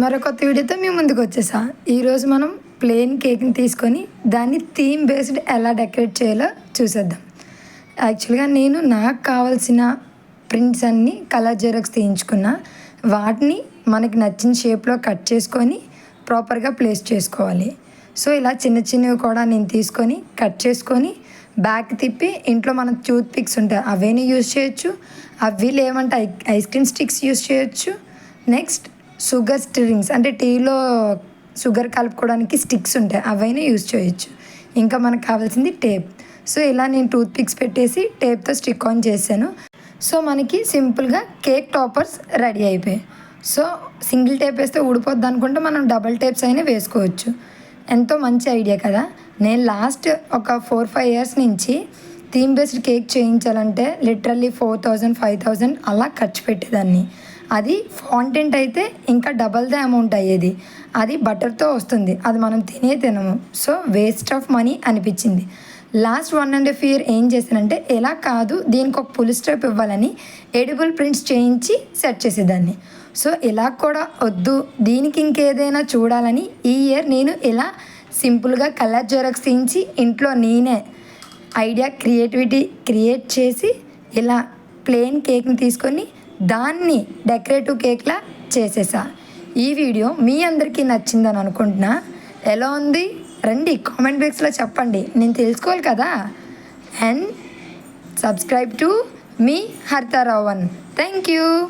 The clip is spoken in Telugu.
మరొక వీడియోతో మేము ముందుకు వచ్చేసా. ఈరోజు మనం ప్లెయిన్ కేక్ని తీసుకొని దాన్ని థీమ్ బేస్డ్ ఎలా డెకరేట్ చేయాలో చూసేద్దాం. యాక్చువల్గా నేను నాకు కావాల్సిన ప్రింట్స్ అన్నీ కలర్ జెరాక్స్ తీయించుకున్నా. వాటిని మనకి నచ్చిన షేప్లో కట్ చేసుకొని ప్రాపర్గా ప్లేస్ చేసుకోవాలి. సో ఇలా చిన్న చిన్నవి కూడా నేను తీసుకొని కట్ చేసుకొని బ్యాక్ తిప్పి ఇంట్లో మన టూత్ పిక్స్ ఉంటాయి అవన్నీ యూజ్ చేయొచ్చు. అవి లేవంటే I ice cream sticks use చేయొచ్చు. నెక్స్ట్ షుగర్ స్టిరింగ్స్ అంటే టీలో షుగర్ కలుపుకోవడానికి స్టిక్స్ ఉంటాయి అవైనా యూజ్ చేయొచ్చు. ఇంకా మనకు కావాల్సింది టేప్. సో ఇలా నేను టూత్ పిక్స్ పెట్టేసి టేప్తో స్టిక్ ఆన్ చేశాను. సో మనకి సింపుల్గా కేక్ టాపర్స్ రెడీ అయిపోయాయి. సో సింగిల్ టేప్ వేస్తే ఊడిపోద్ది అనుకుంటే మనం డబల్ టేప్స్ అయినా వేసుకోవచ్చు. ఎంతో మంచి ఐడియా కదా. నేను లాస్ట్ ఒక ఫోర్ ఫైవ్ ఇయర్స్ నుంచి theme based cake చేయించాలంటే literally four thousand five thousand అలా ఖర్చు పెట్టేదాన్ని. అది ఫాంటెంట్ అయితే ఇంకా డబల్ ద అమౌంట్ అయ్యేది. అది బటర్తో వస్తుంది. అది మనం తినే తినము. సో వేస్ట్ ఆఫ్ మనీ అనిపించింది. Last one and half year ఏం చేశానంటే ఎలా కాదు దీనికి ఒక పులి స్ట్రైప్ ఇవ్వాలని ఎడిబుల్ ప్రింట్స్ చేయించి సెట్ చేసేదాన్ని. సో ఇలా కూడా వద్దు. దీనికి ఇంకేదైనా చూడాలని ఈ ఇయర్ నేను ఇలా సింపుల్గా కలర్ జెరాక్స్ తీయించి ఇంట్లో నేనే ఐడియా క్రియేటివిటీ క్రియేట్ చేసి ఇలా ప్లెయిన్ కేక్ని తీసుకొని దాన్ని డెకరేటివ్ కేక్లా చేసేసా. ఈ వీడియో మీ అందరికీ నచ్చిందని అనుకుంటున్నా. ఎలా ఉంది? రండి కామెంట్ బాక్స్లో చెప్పండి. నేను తెలుసుకోవాలి కదా. అండ్ సబ్స్క్రైబ్ టు మీ హర్తారావన్. Thank you